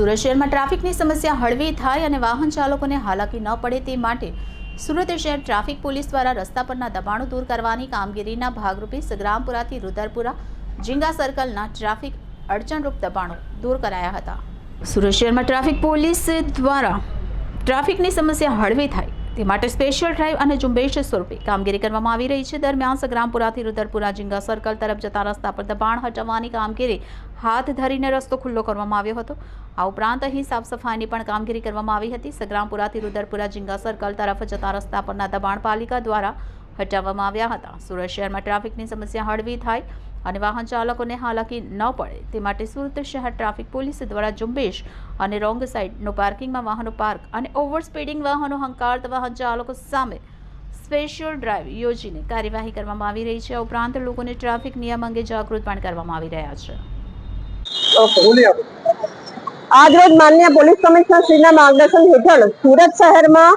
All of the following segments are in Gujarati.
સુરત શહેરમાં ટ્રાફિકની સમસ્યા હળવી થાય અને વાહન ચાલકોને હાલાકી ન પડે તે માટે સુરત શહેર ટ્રાફિક પોલીસ દ્વારા રસ્તા પરના દબાણો દૂર કરવાની કામગીરીના ભાગરૂપે સગ્રામપુરાથી રુદરપુરા ઝીંગા સર્કલના ટ્રાફિક અડચણરૂપ દબાણો દૂર કરાયા હતા. સુરત શહેરમાં ટ્રાફિક પોલીસ દ્વારા ટ્રાફિકની સમસ્યા હળવી થાય તે માટે સ્પેશિયલ ડ્રાઈવ અને ઝુંબેશ સ્વરૂપે કામગીરી કરવામાં આવી રહી છે. દરમિયાન સગ્રામપુરાથી રુદરપુરા ઝીંગા સર્કલ તરફ જતા રસ્તા પર દબાણ હટાવવાની કામગીરી હાથ ધરીને રસ્તો ખુલ્લો કરવામાં આવ્યો હતો. આ ઉપરાંત અહીં સાફ સફાઈની પણ કામગીરી કરવામાં આવી હતી. સગ્રામપુરાથી રુદરપુરા ઝીંગા સર્કલ તરફ જતા રસ્તા પરના દબાણ પાલિકા દ્વારા હટાવવામાં આવ્યા હતા. સુરત શહેરમાં ટ્રાફિકની સમસ્યા હળવી થાય અને વાહન ચાલકોને હાલાકી ન પડે. તે માટે સુરત શહેર ટ્રાફિક પોલીસ દ્વારા ઝુંબેશ અને રોંગ સાઇડનો પાર્કિંગમાં વાહનો પાર્ક અને ઓવર સ્પીડિંગ વાહનો હંકારતા વાહન ચાલકો સામે સ્પેશિયલ ડ્રાઈવ યોજીને કાર્યવાહી કરવામાં આવી રહી છે. આ ઉપરાંત લોકોને ટ્રાફિક નિયમ અંગે જાગૃત પણ કરવામાં આવી રહ્યા છે. આજરોજ માનનીય પોલીસ કમિશનર શ્રીના માર્ગદર્શન હેઠળ સુરત શહેરમાં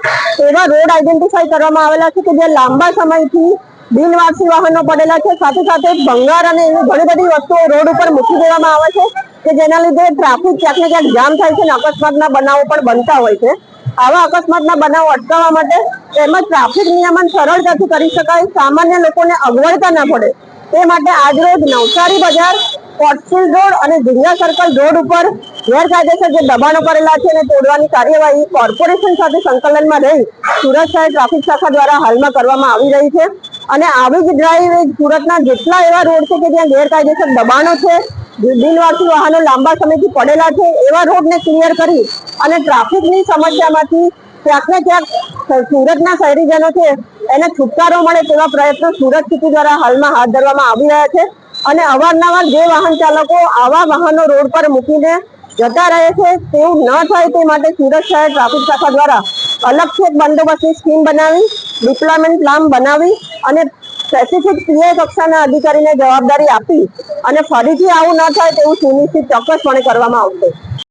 એવા રોડ આઈડેન્ટિફાઈ કરવામાં આવેલા છે કે જે લાંબા સમયથી બિનવારસી વાહનો પડેલા છે. સાથે સાથે ભંગાર અને એવી ઘણી બધી વસ્તુઓ રોડ ઉપર મૂકી દેવામાં આવે છે કે જેના લીધે ટ્રાફિક ક્યાંક ને ક્યાંક જામ થાય છે અને અકસ્માતના બનાવો પણ બનતા હોય છે. આવા અકસ્માતના બનાવો અટકાવવા માટે તેમજ ટ્રાફિક નિયમન સરળતાથી કરી શકાય. સામાન્ય લોકોને અગવડતા ના પડે. તે માટે આજરોજ નવસારી બજાર કોટફિલ રોડ અને ઝીંગા સર્કલ રોડ ઉપર ગેરકાયદેસર જે દબાણો કરેલા છે અને તોડવાની કાર્યવાહી કોર્પોરેશન સાથે સંકલનમાં રહી સુરત શહેર ટ્રાફિક શાખા દ્વારા હાલમાં કરવામાં આવી રહી છે. અને આવી જ ડ્રાઈવ સુરતના જેટલા એવા રોડ છે કે જ્યાં ગેરકાયદેસર દબાણો છે બિનવારસી વાહનો લાંબા સમયથી પડેલા છે, એવા રોડને ક્લિયર કરી અને ટ્રાફિકની સમસ્યામાંથી ક્યાંક ને ક્યાંક સુરતના શહેરીજનો છે, એને છુટકારો મળે તેવા પ્રયત્નો સુરત સિટી દ્વારા હાલમાં હાથ ધરવામાં આવી રહ્યા છે. અને અવારનવાર જે વાહન ચાલકો આવા વાહનો રોડ પર મૂકીને જતા રહે છે, તેવું ન થાય તે માટે સુરત શહેર ટ્રાફિક શાખા દ્વારા અલગથી એક બંદોબસ્તની સ્કીમ બનાવી ડિપ્લોયમેન્ટ પ્લાન બનાવી અને સ્પેસિફિક પીએ કક્ષાના અધિકારીને જવાબદારી આપી અને ફરીથી આવું ન થાય તેવું સુનિશ્ચિત ચોક્કસપણે કરવામાં આવશે.